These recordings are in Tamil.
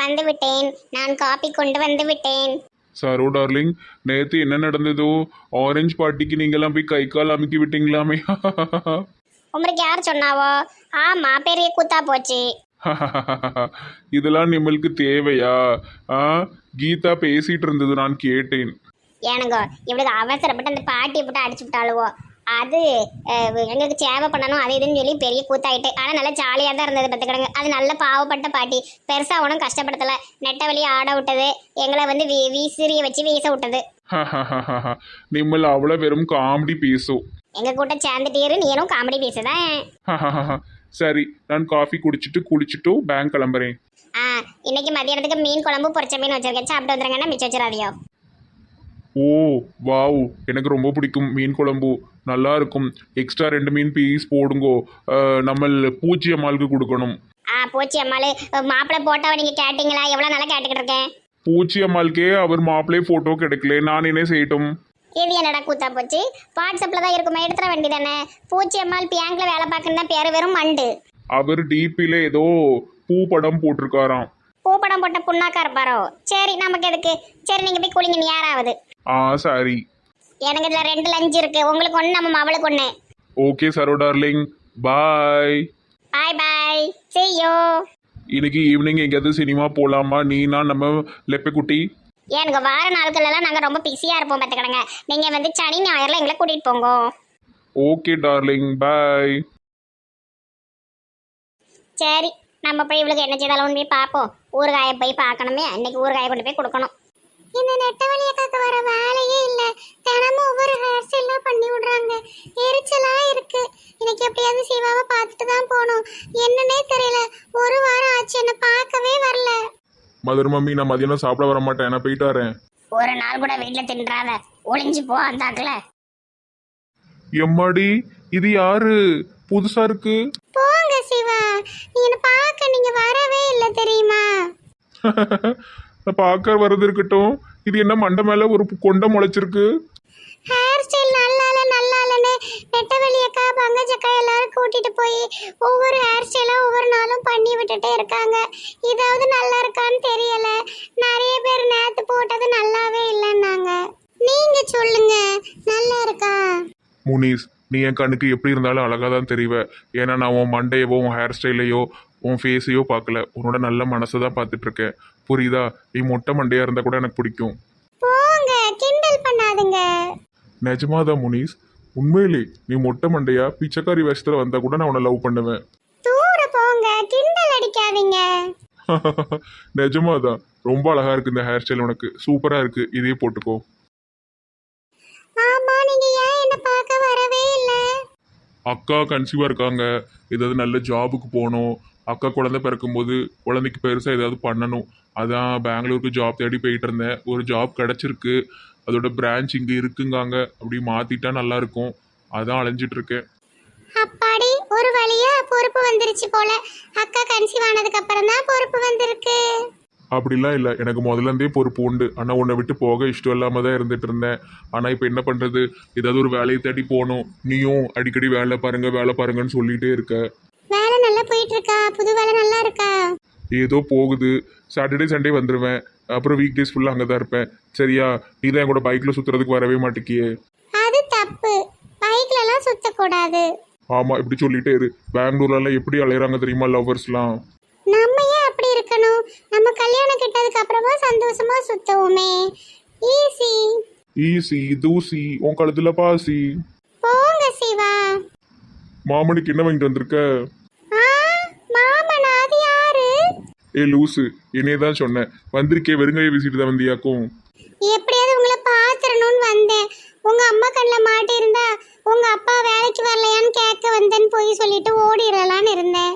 வந்து விட்டேன் நான் காப்பி கொண்டு வந்து விட்டேன் சரோ டார்லிங் நேத்து என்ன நடந்ததோ? ஆரஞ்சு பார்ட்டிக்கு நீங்கெல்லாம் போய் கை கால் அமுக்கி விட்டீங்களாமே? உங்களுக்கு யார் சொன்னாவோ? ஆமா பெரிய கூத்தா போச்சு. இதெல்லாம் நம்மளுக்கு தேவையா? ஆ கீதா பேசிட்டு இருந்தது நான் கேட்டேன். ஏனுங்கோ இவளுக்கு அவசரப்பட்டு அந்த பாட்டியை போட்டு அடிச்சு விட்டாளுவோ? அது எங்களுக்கு சேவை பண்ணணும் அது இதுன்னு சொல்லி பெரிய கூத்தாயிட்டு. ஆனால் நல்லா ஜாலியாக தான் இருந்தது பார்த்துக்கிடுங்க அது நல்ல பாவப்பட்ட பாட்டி. பெருசாக ஒன்றும் கஷ்டப்படுத்தலை. நெட்ட வழி ஆட விட்டது. எங்களை வந்து வீ வீசிறிய வச்சு வீச விட்டது. நிம்மல் அவ்வளோ வெறும் காமெடி பேசும் எங்கள் கூட்ட சேர்ந்துட்டீரு நீனும் காமெடி பேசுதான் சரி நான் காஃபி குடிச்சிட்டு குளிச்சுட்டு பேங்க் கிளம்புறேன். ஆ இன்னைக்கு மதியானத்துக்கு மீன் குழம்பு பொரிச்ச மீன் வச்சிருக்கேன். சாப்பிட்டு வந்துருங்கன்னா மிச்சம் வச்சிடாதியோ. ஓ வாவ். எனக்கு ரொம்ப பிடிக்கும் மீன் குழம்பு. நல்லா இருக்கும். எக்ஸ்ட்ரா ரெண்டு மீன் பீஸ் போடுங்கோ. நம்ம பூச்சி அம்மாளுக்கு கொடுக்கணும். ஆ போச்சு அம்மாளு மாப்பிள்ளை போட்டோவை நீங்கள் கேட்டிங்களா? எவ்வளோ நாளாக கேட்டுக்கிட்டு இருக்கேன்? பூச்சி அம்மாளுக்கே அவர் மாப்பிள்ளை ஃபோட்டோ கிடைக்கல. நான் என்ன செய்யட்டும்? இது என்னடா கூத்தா போச்சு? வாட்ஸ்அப்பில் தான் இருக்குமே. எடுத்துட வேண்டியதானே? பூச்சி அம்மாள் பியாங்க்ல வேலை பார்க்குன்னு தான் பேர் வெறும் மண்டு. அவர் டிபியில் ஏதோ பூ படம் போட்டிருக்காராம். பூப்படம் போட்ட புண்ணாக்கா இருப்பாரோ சரி நமக்கு எதுக்கு? சரி நீங்கள் போய் குளிங்க நீ யாராவது? ஆ சரி. எனக்கு இதில் ரெண்டு லஞ்சு இருக்கு. உங்களுக்கு ஒன்று நம்ம அவளுக்கு ஒன்று ஓகே சரோ டார்லிங். பாய். பாய் பாய். செய்யோ இன்னைக்கு ஈவினிங் எங்கேயாவது சினிமா போகலாமா நீனா நம்ம லெப்பக்குட்டி எனக்கு வார நாட்கள்லாம் நாங்கள் ரொம்ப பிஸியாக இருப்போம் பார்த்துக்கிடுங்க நீங்கள் வந்து சனி ஞாயிறில் எங்களை கூட்டிகிட்டு போங்க. Okay darling. பாய். சரி. நம்ம போய் இவளுக்கு என்ன செய்தாலும் போய் பார்ப்போம். ஊறுகாயை போய் பார்க்கணுமே. இன்னைக்கு ஊறுகாயை கொண்டு போய் கொடுக்கணும். இந்த நெட்டவழி அக்காக்கு வர வேலையே இல்லை. தினமும் ஒவ்வொரு ஹேர் ஸ்டைலாக பண்ணி விடுறாங்க. எரிச்சலா இருக்கு. இன்னைக்கு எப்படியாவது சிவாவை பார்த்துட்டு தான் போகணும். என்னன்னே தெரியல. ஒரு வாரம் ஆச்சு. என்ன பார்க்கவே வரல. மதர் மம்மி நான் மதியானம் சாப்பிட வர மாட்டேன். நான் போயிட்டு வரேன். ஒரு நாள் கூட வீட்டில் தின்றாத. ஒளிஞ்சு போ அந்தாக்குல எம்மாடி இது யாரு? புதுசா இருக்கு. போங்க சிவா. நீ என்ன இல்லை தெரியுமா? பார்க்க வர்றது இருக்கட்டும். இது என்ன மண்டை மேல ஒரு கொண்டை முளைச்சிருக்கு? ஹேர் ஸ்டைல் நல்லா இல்ல நல்லா இல்லைன்னு நெட்டவெளி அக்கா பங்கஜக்கா எல்லாரும் கூட்டிட்டு போய் ஒவ்வொரு ஹேர் ஸ்டைலாக ஒவ்வொரு நாளும் பண்ணி விட்டுட்டே இருக்காங்க. இதாவது நல்லா இருக்கான்னு தெரியல. நிறைய பேர் நேத்து போட்டது நல்லாவே இல்லைன்னாங்க. நீங்க சொல்லுங்க நல்லா இருக்கா? முனிஸ் நீ என் கண்ணுக்கு எப்படி இருந்தாலும் அழகா தான் தெரிவ. ஏன்னா நான் உன் மண்டையவோ உன் ஹேர் ஸ்டைலையோ உன் ஃபேஸையோ பார்க்கல. உன்னோட நல்ல மனசை தான் பார்த்துட்டு இருக்கேன். புரியுதா? நீ மொட்டை மண்டையா இருந்தா கூட எனக்கு பிடிக்கும். போங்க கிண்டல் பண்ணாதுங்க. நிஜமாதான் முனிஸ். உண்மையிலே நீ மொட்டை மண்டையா பிச்சைக்காரி வேஷத்துல வந்தா கூட நான் உன்னை லவ் பண்ணுவேன். தூர போங்க கிண்டல் அடிக்காதீங்க. நிஜமாதான் ரொம்ப அழகா இருக்கு இந்த ஹேர் ஸ்டைல் உனக்கு. சூப்பரா இருக்கு. இதே போட்டுக்கோ. ஆமா நீங்க ஏன் என்ன பார்க்க வரவே இல்லை? அக்கா கன்சீவாக இருக்காங்க. ஏதாவது நல்ல ஜாபுக்கு போகணும். அக்கா குழந்தை பிறக்கும்போது குழந்தைக்கு பெருசாக ஏதாவது பண்ணணும். அதான் பெங்களூருக்கு ஜாப் தேடி போயிட்டு இருந்தேன். ஒரு ஜாப் கிடச்சிருக்கு. அதோட பிரான்ச் இங்கே இருக்குங்காங்க. அப்படி மாற்றிட்டா நல்லா இருக்கும். அதான் அலைஞ்சிட்டு இருக்கேன். அப்பாடி ஒரு வழியா பொறுப்பு வந்துருச்சு போல. அக்கா கன்சீவ் ஆனதுக்கு அப்புறம் தான் பொறுப்பு வந்திருக்கு. அப்படிலாம் இல்லை. எனக்கு முதல்ல இருந்தே பொறுப்பு உண்டு. ஆனால் உன்னை விட்டு போக இஷ்டம் இல்லாமல் தான் இருந்துட்டு இருந்தேன். ஆனால் இப்போ என்ன பண்ணுறது ஏதாவது ஒரு வேலையை தேடி போகணும். நீயும் அடிக்கடி வேலை பாருங்க வேலை பாருங்கன்னு சொல்லிகிட்டே இருக்க. வேலை நல்லா போயிட்டு இருக்கா புது வேலை நல்லா இருக்கா? ஏதோ போகுது. சாட்டர்டே சண்டே வந்துடுவேன் அப்புறம் வீக் டேஸ் ஃபுல்லாக அங்கே தான் இருப்பேன். சரியா? நீ தான் என் கூட பைக்கில் சுற்றுறதுக்கு வரவே மாட்டேக்கியே. அது தப்பு. பைக்ல எல்லாம் சுத்தக்கூடாது. ஆமாம் இப்படி சொல்லிட்டே இரு. பெங்களூர்லலாம் எப்படி அலையிறாங்க தெரியுமா லவ்வர்ஸ்லாம் நம்ம ஏன் அப்படி இருக்கணும்? நம்ம கல்யாணம் கிட்டதுக்கு அப்புறமா சந்தோஷமா சுத்துவோமே. ஈஸி ஈசி தூசி உன் கழுத்துல பாசி. போங்க சிவா. மாமனுக்கு என்ன வாங்கிட்டு வந்திருக்க ஆ மாமன் அது யாரு ஏ லூசு. என்னையே தான் சொன்னேன் வந்திருக்கே வெறுங்கையை வீசிட்டு தான் வந்தியாக்கும். எப்படியாவது உங்களை பாத்துறணும்னு வந்தேன். உங்க அம்மா கண்ணில் மாட்டியிருந்தா உங்க அப்பா வேலைக்கு வரலையான்னு கேட்க வந்தேன்னு போய் சொல்லிட்டு ஓடிடலான்னு இருந்தேன்.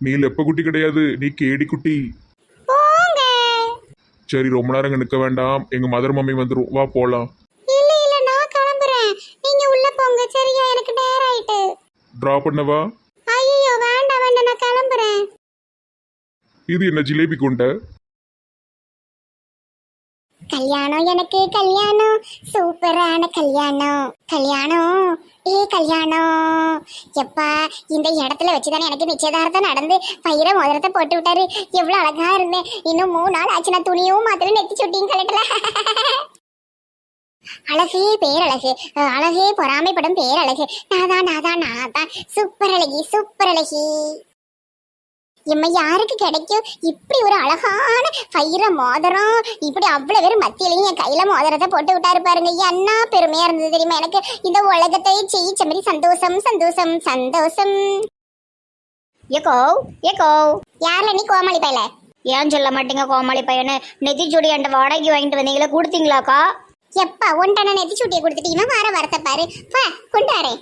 நீ லெப்ப குட்டி கிடையாது. நீ கேடி குட்டி போங்க. சரி ரொம்ப நேரம் நிற்க வேண்டாம். எங்கள் மதர் மம்மி வந்துடும் வா போகலாம் இல்ல இல்ல நான் கிளம்புறேன். நீங்க உள்ள போங்க. சரியா? எனக்கு நேரம் ஆயிட்டு ட்ரா பண்ணவா ஐயோ வேண்டாம் வேண்டாம் நான் கிளம்புறேன் இது என்ன ஜிலேபி குண்டை? கல்யாணம் எனக்கு கல்யாணம். சூப்பரான கல்யாணம். கல்யாணம். ஏ கல்யாணம். எப்பா இந்த இடத்துல வச்சுதானே எனக்கு நிச்சயதார்த்தம் நடந்து பயிர மோதிரத்தை போட்டு விட்டாரு. எவ்வளவு அழகா இருந்தேன். இன்னும் மூணு நாள் ஆச்சு நான் துணியும் மாத்திரம் நெத்தி சுட்டியும் கலட்டல அழகே பேரழகு. அழகே பொறாமைப்படும் பேரழகு. நாதான் நாதான் நாதான் சூப்பர் அழகி சூப்பர் அழகி எம்மா யாருக்கு கிடைக்கும்? இப்படி ஒரு அழகான பயிர மோதிரம். இப்படி அவ்வளோ பேர் மத்தியிலையும் என் கையில் மோதிரத்தை போட்டு விட்டாரு பாருங்க. என்ன பெருமையாக இருந்தது தெரியுமா எனக்கு? இந்த உலகத்தை ஜெயிச்ச மாதிரி சந்தோஷம் சந்தோஷம் சந்தோஷம். ஏகோ ஏகோ யாரில் நீ கோமாளி பையல? ஏன் சொல்ல மாட்டீங்க கோமாளி பையனு? நெத்திச்சுடி அந்த வாடகைக்கு வாங்கிட்டு வந்தீங்களா கொடுத்தீங்களாக்கா? எப்பா ஒன்றான நெத்திச்சுட்டியை கொடுத்துட்டு இவன் வார வரத்தை பாரு. பா கொண்டாரே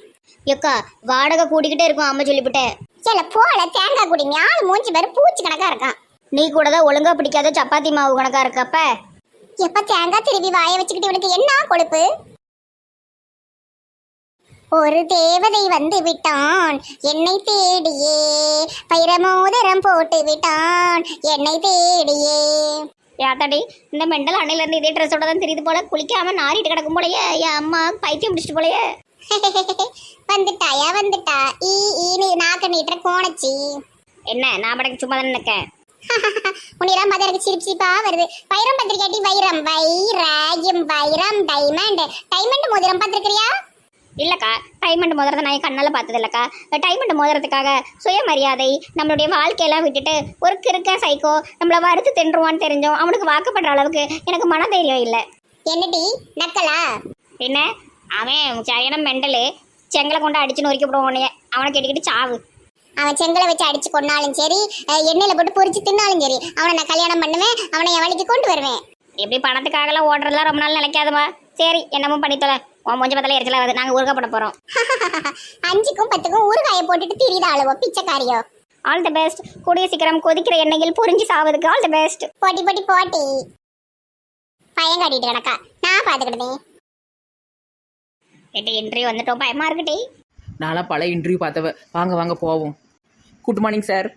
எக்கா வாடகை கூட்டிக்கிட்டே இருக்கும் அம்மா சொல்லிவிட்டேன் சில போல தேங்காய் குடிங்க ஆள் மூஞ்சி பாரு பூச்சி கணக்கா இருக்கான். நீ கூட தான் ஒழுங்கா பிடிக்காத சப்பாத்தி மாவு கணக்கா இருக்கப்ப. எப்ப தேங்காய் திருப்பி வாய வச்சுக்கிட்டு இவனுக்கு என்ன கொழுப்பு? ஒரு தேவதை வந்து விட்டான் என்னை தேடியே பைரமோதரம் போட்டு விட்டான் என்னை தேடியே. யாத்தாடி இந்த மெண்டல் அணையில இருந்து இதே ட்ரெஸ்ஸோட தான் தெரியுது போல குளிக்காம நாரிட்டு கிடக்கும் போலயே என் அம்மா பைத்தியம் பிடிச்சிட்டு போலயே. வந்துட்டாயா வந்துட்டா? ஈ ஈனு நாக்க நீட்டுற கோணச்சி. என்ன நான் படக்கு சும்மா தானே நிற்கேன் உன்னிடம் எனக்கு சிரிப்பு சிரிப்பா வருது. வைரம் பத்திரிக்காட்டி வைரம் வைராகியம் வைரம் டைமண்ட் டைமண்ட் மோதிரம் பார்த்துருக்கிறியா? இல்லக்கா டைமண்ட் மோதிரத்தை நான் என் கண்ணால பார்த்தது இல்லக்கா டைமண்ட் மோதிரத்துக்காக சுயமரியாதை நம்மளுடைய வாழ்க்கையெல்லாம் விட்டுட்டு ஒரு கிறுக்க சைக்கோ நம்மள வறுத்து தின்றுவான்னு தெரிஞ்சோம் அவனுக்கு வாக்கப்படுற அளவுக்கு எனக்கு மனதைரியம் இல்லை. என்னடி நக்கலா? என்ன? அவன் சரியான மெண்டலு செங்கலை கொண்டு அடிச்சு நொறுக்கி விடுவோம் உன்னைய. அவனை கேட்டுக்கிட்டு சாவு. அவன் செங்கலை வச்சு அடிச்சு கொண்டாலும் சரி எண்ணெயில போட்டு பொரிச்சு தின்னாலும் சரி அவனை நான் கல்யாணம் பண்ணுவேன் அவனை என் வழிக்கு கொண்டு வருவேன். எப்படி பணத்துக்காகலாம் ஓடுறதுலாம் ரொம்ப நாள் நினைக்காதமா சரி என்னமோ பண்ணித்தல. உன் மூஞ்சி பத்தல எரிச்சலா வருது. நாங்க ஊருக்க போட போறோம். அஞ்சுக்கும் பத்துக்கும் ஊறுகாயை போட்டுட்டு திரியுது ஆளுவோ பிச்சைக்காரியோ. ஆல் தி பெஸ்ட் கூடிய சீக்கிரம் கொதிக்கிற எண்ணெயில் புரிஞ்சு சாவதுக்கு ஆல் தி பெஸ்ட் போட்டி போட்டி போட்டி. பையன் காட்டிட்டு கிடக்கா. நான் பாத்துக்கிட்டேன் எட்டு இன்டர்வியூ வந்துட்டோம். பயமா இருக்குடி நான்லாம் பல இன்டர்வியூ பார்த்தவ. வாங்க வாங்க போவோம். Good morning sir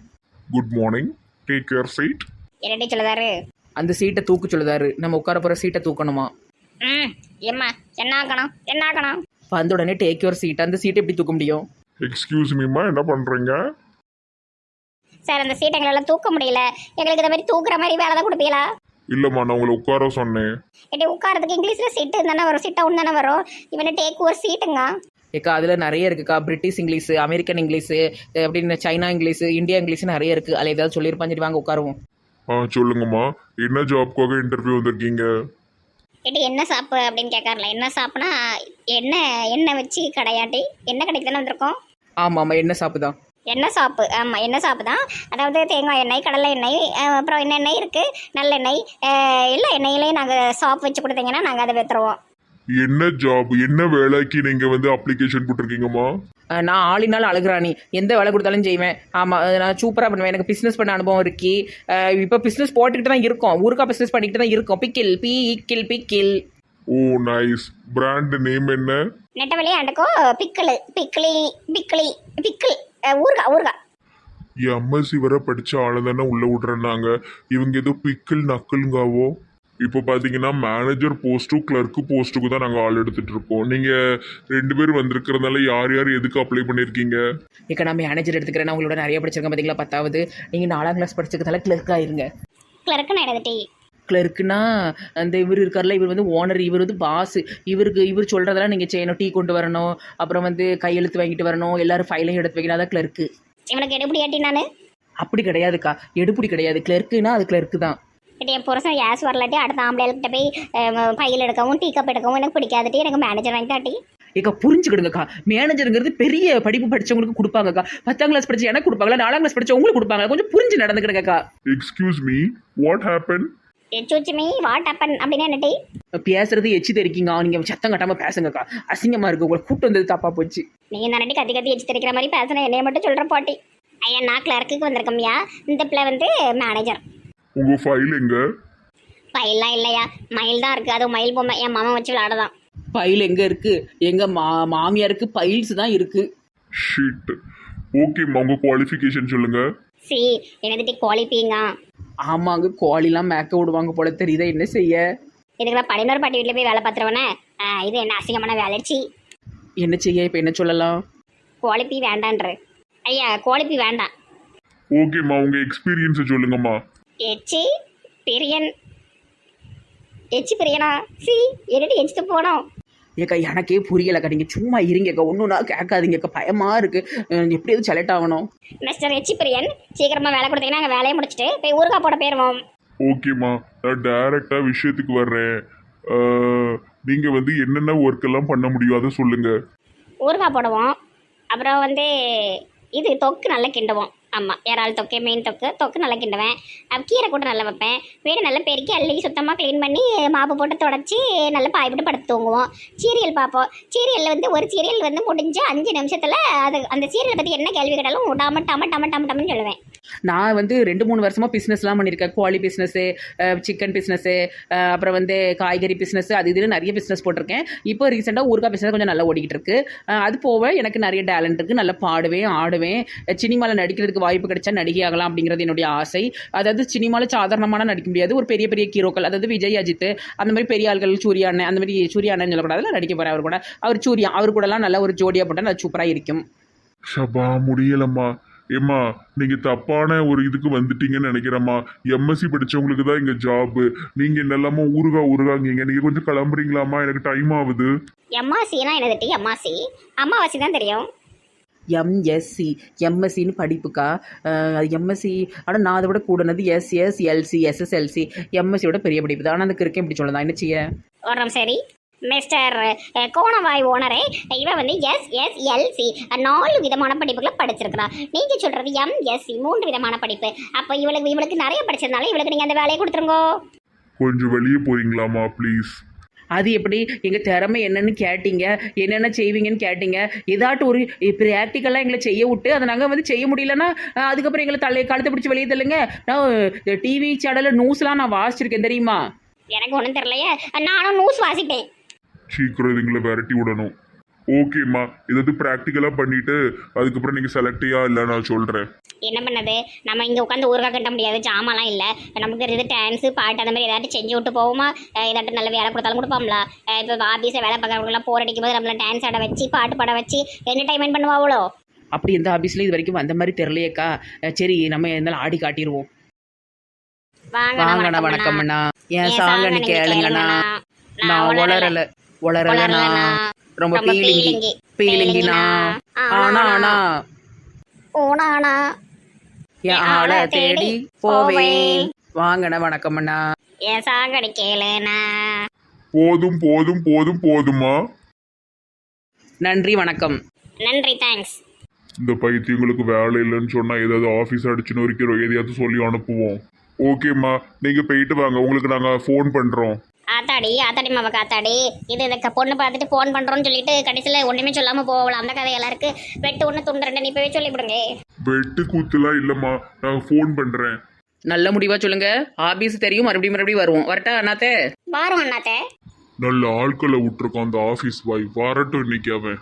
good morning take care seat என்னடி சொல்லுதாரு? அந்த சீட்டை தூக்கு சொல்லுதாரு. நம்ம உட்கார போகிற சீட்டை தூக்கணுமா? ம் எம்மா என்ன ஆக்கணும் என்ன ஆக்கணும் வந்த உடனே டேக் யுவர் சீட் அந்த சீட்டை எப்படி தூக்க முடியும்? எக்ஸ்கியூஸ் மீமா என்ன பண்றீங்க? சார் அந்த சீட் எங்களால் தூக்க முடியல. எங்களுக்கு இந்த மாதிரி தூக்குற மாதிரி வேலை தான் கொடுப்பீங்களா? இல்லம்மா நான் உங்களை உட்கார சொன்னேன். எட்டி உட்காரதுக்கு இங்கிலீஷில் சீட்டு தானே வரும்? சீட் டவுன் தானே வரும்? இவனை டேக் ஒரு சீட்டுங்க ஏக்கா அதில் நிறைய இருக்குக்கா. பிரிட்டிஷ் இங்கிலீஷு அமெரிக்கன் இங்கிலீஷு அப்படின்னு சைனா இங்கிலீஷு இந்தியா இங்கிலீஷு நிறைய இருக்குது அதில் ஏதாவது சொல்லியிருப்பான் சரி வாங்க உட்காருவோம். ஆ சொல்லுங்கம்மா. என்ன ஜாப்க்காக இன்டர்வியூ வந்திருக்கீங்க? எட்டி என்ன சாப்பு அப்படின்னு கேட்கறல என்ன சாப்புனா என்ன எண்ணெய் வச்சு கடையாட்டி? என்ன கடைக்கு தானே வந்திருக்கோம்? ஆமாம் ஆமாம் என்ன சாப்பிதான். எண்ணெய் சாப்பு ஆமாம் எண்ணெய் சாப்பு தான் அதாவது தேங்காய் எண்ணெய் கடலை எண்ணெய் அப்புறம் என்ன எண்ணெய் இருக்குது நல்லெண்ணெய் எல்லா எண்ணெயிலையும் நாங்கள் சாப் வச்சு கொடுத்தீங்கன்னா நாங்கள் அதை விற்றுருவோம் என்ன ஜாப் என்ன வேலைக்கு நீங்க வந்து அப்ளிகேஷன் போட்டிருக்கீங்கம்மா? நான் ஆளினால் அழுகுறாணி எந்த வேலை கொடுத்தாலும் செய்வேன். ஆமாம் நான் சூப்பராக பண்ணுவேன். எனக்கு பிஸ்னஸ் பண்ண அனுபவம் இருக்கு. இப்போ பிஸ்னஸ் போட்டுக்கிட்டு தான் இருக்கோம். ஊருக்கா பிஸ்னஸ் பண்ணிக்கிட்டு தான் இருக்கோம். பிக்கில் பி இக்கில் pickle. Oh nice brand name என்ன? நெட்டவெளி அண்டக்கோ பிக்கிளு பிக்கிளி பிக்கிளி பிக்கிள் ஊறுகாய் ஊறுகாய் எம்எஸ்சி வரை படிச்ச ஆளு தானே உள்ள விடுறேன்னாங்க. இவங்க ஏதோ பிக்கிள் நக்கலுங்காவோ இப்போ பார்த்தீங்கன்னா மேனேஜர் போஸ்ட்டும் கிளர்க்கு போஸ்ட்டுக்கு தான் நாங்கள் ஆள் எடுத்துட்டு இருக்கோம். நீங்கள் ரெண்டு பேர் வந்திருக்கிறதுனால யார் யார் எதுக்கு அப்ளை பண்ணியிருக்கீங்க இக்க நான் மேனேஜர் எடுத்துக்கிறேன் நான் உங்களோட நிறைய படிச்சிருக்கேன் பார்த்தீங்களா பத்தாவது. நீங்கள் நாலாம் கிளாஸ் படிச்சதுனால கிளர்க் ஆயிருங்க கிளர்க்கு நான் கிளர்க்குனா அந்த இவர் இருக்கார்ல இவர் வந்து ஓனர் இவர் வந்து பாஸ் இவருக்கு இவர் சொல்கிறதெல்லாம் நீங்கள் செய்யணும் டீ கொண்டு வரணும். அப்புறம் வந்து கையெழுத்து வாங்கிட்டு வரணும். எல்லாரும் ஃபைலையும் எடுத்து வைக்கணும். அதான் கிளர்க்கு இவனுக்கு எடுப்படி ஏட்டி நான்? அப்படி கிடையாதுக்கா. எடுப்புடி கிடையாது. கிளர்க்குனா அது கிளர்க்கு தான். என் புருஷன் யாஸ் வரலாட்டி அடுத்த ஆம்பளைகிட்ட போய் பையில் எடுக்கவும் டீ கப் எடுக்கவும் எனக்கு பிடிக்காதுட்டி. எனக்கு மேனேஜர் வாங்கி தாட்டி ஏக்கா புரிஞ்சுக்கிடுங்கக்கா. மேனேஜருங்கிறது பெரிய படிப்பு படிச்சவங்களுக்கு கொடுப்பாங்கக்கா. பத்தாம் கிளாஸ் படிச்ச எனக்கு கொடுப்பாங்களா? நாலாம் கிளாஸ் படிச்ச உங்களுக்கு கொடுப்பாங்க கொஞ்சம் புரிஞ்சு நடந்துக்கிடுங்கக்கா. எக்ஸ்கியூஸ் மீ வாட் ஹேப்பன் சூச்சிமி வாட் அப்பன் அப்படின்னு என்னட்டி பேசுறது எச்சி தெரிக்கிங்க? நீங்க சத்தம் கட்டாம பேசுங்கக்கா. அசிங்கமா இருக்கு. உங்களை கூட்டு வந்தது தப்பா போச்சு. நீங்கள் தானட்டி கத்தி கத்தி எச்சு தெரிக்கிற மாதிரி பேசுன என்னைய மட்டும் சொல்கிற போட்டி. ஐயா நான் கிளர்க்குக்கு வந்திருக்கோம்யா இந்த பிள்ளை வந்து மேனேஜர் உங்கள் ஃபைல் எங்க? ஃபைல்லாம் இல்லையா? மயில் தான் இருக்குது அதுவும் மயில் பொம்மை. என் மாமா வச்சு விளாடுதான் பைல் எங்க இருக்கு? எங்க மா மாமியாருக்கு பைல்ஸ் தான் இருக்கு. ஷீட் ஓகேம்மா உங்கள் குவாலிஃபிகேஷன் சொல்லுங்க. சி என்னதுட்டி குவாலிஃபைங்க ஆமாங்க கோழிலாம் மேக்க விடுவாங்க போல தெரியுதா? என்ன செய்ய? இதுக்கெல்லாம் பதினோரு பாட்டி வீட்டில் போய் வேலை பார்த்துருவனே. இது என்ன அசிங்கமான வேலைச்சி என்ன செய்ய? இப்போ என்ன சொல்லலாம்? குவாலிப்பி வேண்டான்ற. ஐயா குவாலிப்பி வேண்டாம். ஓகேம்மா உங்க எக்ஸ்பீரியன்ஸை சொல்லுங்கம்மா. எச்சி பிரியன். எச்சி பிரியனா? சி என்னடி எச்சிட்டு போனோம்? ஏக்கா எனக்கே புரியலக்கா. நீங்கள் சும்மா இருங்கக்கா ஒன்றுனா கேட்காதீங்கக்கா. பயமாக இருக்குது எப்படியாவது செலக்ட் ஆகணும். மிஸ்டர் எச்சி பிரியன் சீக்கிரமா வேலை கொடுத்தீங்கன்னா நாங்கள் வேலையை முடிச்சுட்டு போய் ஊருக்கா போட போயிருவோம். ஓகேம்மா நான் டைரக்டா விஷயத்துக்கு வர்றேன். அஹ், நீங்க வந்து என்னென்ன ஒர்க் எல்லாம் பண்ண முடியும் அதை சொல்லுங்க. ஊறுகாய் போடுவோம். அப்புறம் வந்து இது தொக்கு நல்லா கிண்டுவோம். ஆமாம் இறால் தொக்கு மீன் தொக்கு தொக்கு நல்லா கிண்டுவேன். கீரை கூட நல்லா வைப்பேன். வீடு நல்லா பெருக்கி அள்ளி சுத்தமாக க்ளீன் பண்ணி மாப்பு போட்டு தொடச்சி நல்லா பாய் போட்டு படுத்து தூங்குவோம். சீரியல் பார்ப்போம். சீரியலில் வந்து ஒரு சீரியல் வந்து முடிஞ்சு அஞ்சு நிமிஷத்தில் அது அந்த சீரியலை பற்றி என்ன கேள்வி கேட்டாலும் டம டம டம டம டம்னு சொல்லுவேன். நான் வந்து ரெண்டு மூணு வருஷமாக பிஸ்னஸ்லாம் பண்ணியிருக்கேன். கோழி பிஸ்னஸ்ஸு சிக்கன் பிஸ்னஸ்ஸு அப்புறம் வந்து காய்கறி பிஸ்னஸ் அது இதுன்னு நிறைய பிஸ்னஸ் போட்டிருக்கேன். இப்போ ரீசெண்டாக ஊருக்கா பிஸ்னஸ் கொஞ்சம் நல்லா ஓடிக்கிட்டு இருக்கு அது போக எனக்கு நிறைய டேலண்ட் இருக்குது நல்லா பாடுவேன் ஆடுவேன். சினிமாவில் நடிக்கிறதுக்கு வாய்ப்பு கிடைச்சா நடிகை ஆகலாம் அப்படிங்கிறது என்னுடைய ஆசை. அதாவது சினிமாவில் சாதாரணமான நடிக்க முடியாது. ஒரு பெரிய பெரிய ஹீரோக்கள் அதாவது விஜய் அஜித் அந்த மாதிரி பெரிய ஆள்கள் சூரிய அண்ணன் அந்த மாதிரி சூரிய அண்ணன் சொல்லக்கூடாது நடிக்க போகிறேன் அவர் கூட. அவர் சூரியா அவர் கூடலாம் நல்லா ஒரு ஜோடியாக போட்டால் நல்லா சூப்பராக இருக்கும். ஷபா முடியலம்மா. ஏம்மா நீங்க தப்பான ஒரு இதுக்கு வந்துட்டீங்கன்னு நினைக்கிறேம்மா. எம்எஸ்சி படிச்சவங்களுக்கு தான் இங்க ஜாப் நீங்க என்னெல்லாமோ ஊருகா ஊருகாங்கீங்க. நீங்க கொஞ்சம் கிளம்புறீங்களாம்மா? எனக்கு டைம் ஆகுது. எம்மாசினா என்னது டி அம்மாசி அம்மாவாசி தான் தெரியும். எம்எஸ்சி எம்எஸ்சின்னு படிப்புக்கா? எம்எஸ்சி ஆனால் நான் அதை விட கூடனது எஸ்எஸ் எல்சி எஸ்எஸ்எல்சி எம்எஸ்சியோட பெரிய படிப்பு தான். ஆனால் அந்த கிறுக்கன் இப்படி சொல்லலாம் என்ன செய்ய? ஒரு நிமிஷம் சரி. மிஸ்டர் அஹ், கோணவாய் ஓனரே இவன் வந்து எஸ் எஸ் எல்சி நாலு விதமான படிப்புகளை படிச்சிருக்கிறா. நீங்க சொல்றது எம்எஸ்சி மூன்று விதமான படிப்பு. அப்போ இவளுக்கு இவளுக்கு நிறைய படிச்சதுனால இவளுக்கு நீங்க அந்த வேலையை கொடுத்துருங்கோ. கொஞ்சம் வெளியே போறீங்களாம்மா ப்ளீஸ் அது எப்படி? எங்கள் திறமை என்னன்னு கேட்டீங்க. என்னென்ன செய்வீங்கன்னு கேட்டீங்க. ஏதாட்டும் ஒரு ப்ராக்டிக்கலாக எங்களை செய்ய விட்டு அதை நாங்கள் வந்து செய்ய முடியலன்னா அதுக்கப்புறம் எங்களை தலை கழுத்தை பிடிச்சி வெளியே தள்ளுங்க. நான் டிவி சேனலில் நியூஸ்லாம் நான் வாசிச்சிருக்கேன் தெரியுமா? எனக்கு ஒன்றும் தெரியலையே. நானும் நியூஸ் வாசிப்பேன். சீக்கிரம் இதுங்களை விரட்டி விடணும். ஓகேம்மா இதாவது ப்ராக்டிக்கலாக பண்ணிட்டு அதுக்கப்புறம் நீங்கள் செலக்டியா இல்லை நான் சொல்கிறேன் என்ன பண்ணது? நம்ம இங்கே உட்காந்து ஊருக்கா கட்ட முடியாது ஜாமான்லாம் இல்லை. நமக்கு இது டான்ஸு பாட்டு அந்த மாதிரி ஏதாட்டும் செஞ்சு விட்டு போவோமா? ஏதாட்டும் நல்ல வேலை கொடுத்தாலும் கொடுப்போம்ல. இப்போ ஆஃபீஸில் வேலை பார்க்குறவங்களாம் போர் அடிக்கும் போது நம்மள டான்ஸ் ஆட வச்சு பாட்டு பாட வச்சு என்டர்டைன்மெண்ட் பண்ணுவாங்களோ அப்படி எந்த ஆஃபீஸில் இது வரைக்கும் வந்த மாதிரி தெரியலையேக்கா. சரி நம்ம இருந்தாலும் ஆடி காட்டிடுவோம். வாங்கண்ணா வாங்கண்ணா வணக்கம்ண்ணா. என் சாங்கன்னு கேளுங்கண்ணா. நான் உளரல உளரலண்ணா ரொம்ப பீலிங்கி பீலிங்கினா? ஆனா ஆனா ஊனானா என் ஆளை தேடி போவேன். வாங்கண்ணா வணக்கம்ண்ணா. என் சாங்கடி கேளுண்ணா போதும் போதும் போதும் போதுமா நன்றி வணக்கம். நன்றி தேங்க்ஸ் இந்த பைத்தியங்களுக்கு வேலை இல்லைன்னு சொன்னால் ஏதாவது ஆஃபீஸ் அடிச்சுன்னு வரைக்கும் எதையாவது சொல்லி அனுப்புவோம். ஓகேம்மா. நீங்கள் போயிட்டு வாங்க. உங்களுக்கு நாங்கள் ஃபோன் பண்ணுறோம் ஆத்தாடி ஆத்தாடி மாவ காத்தாடி. இது இந்த பொண்ணு பார்த்துட்டு ஃபோன் பண்ணுறோன்னு சொல்லிட்டு கடைசியில் ஒன்றுமே சொல்லாமல் போகலாம் அந்த கதையெல்லாம் இருக்கு வெட்டு ஒன்று துண்டு ரெண்டு நீ போய் சொல்லிவிடுங்க வெட்டு கூத்துலாம் இல்லைம்மா. நாங்கள் ஃபோன் பண்ணுறேன் நல்ல முடிவா சொல்லுங்க. ஆபீஸ் தெரியும் மறுபடியும் மறுபடியும் வருவோம். வரட்டா அண்ணாத்தே? வாரம் அண்ணாத்தே. நல்ல ஆட்களை விட்டுருக்கோம் அந்த ஆஃபீஸ் பாய் வரட்டும் இன்னைக்கு அவன்.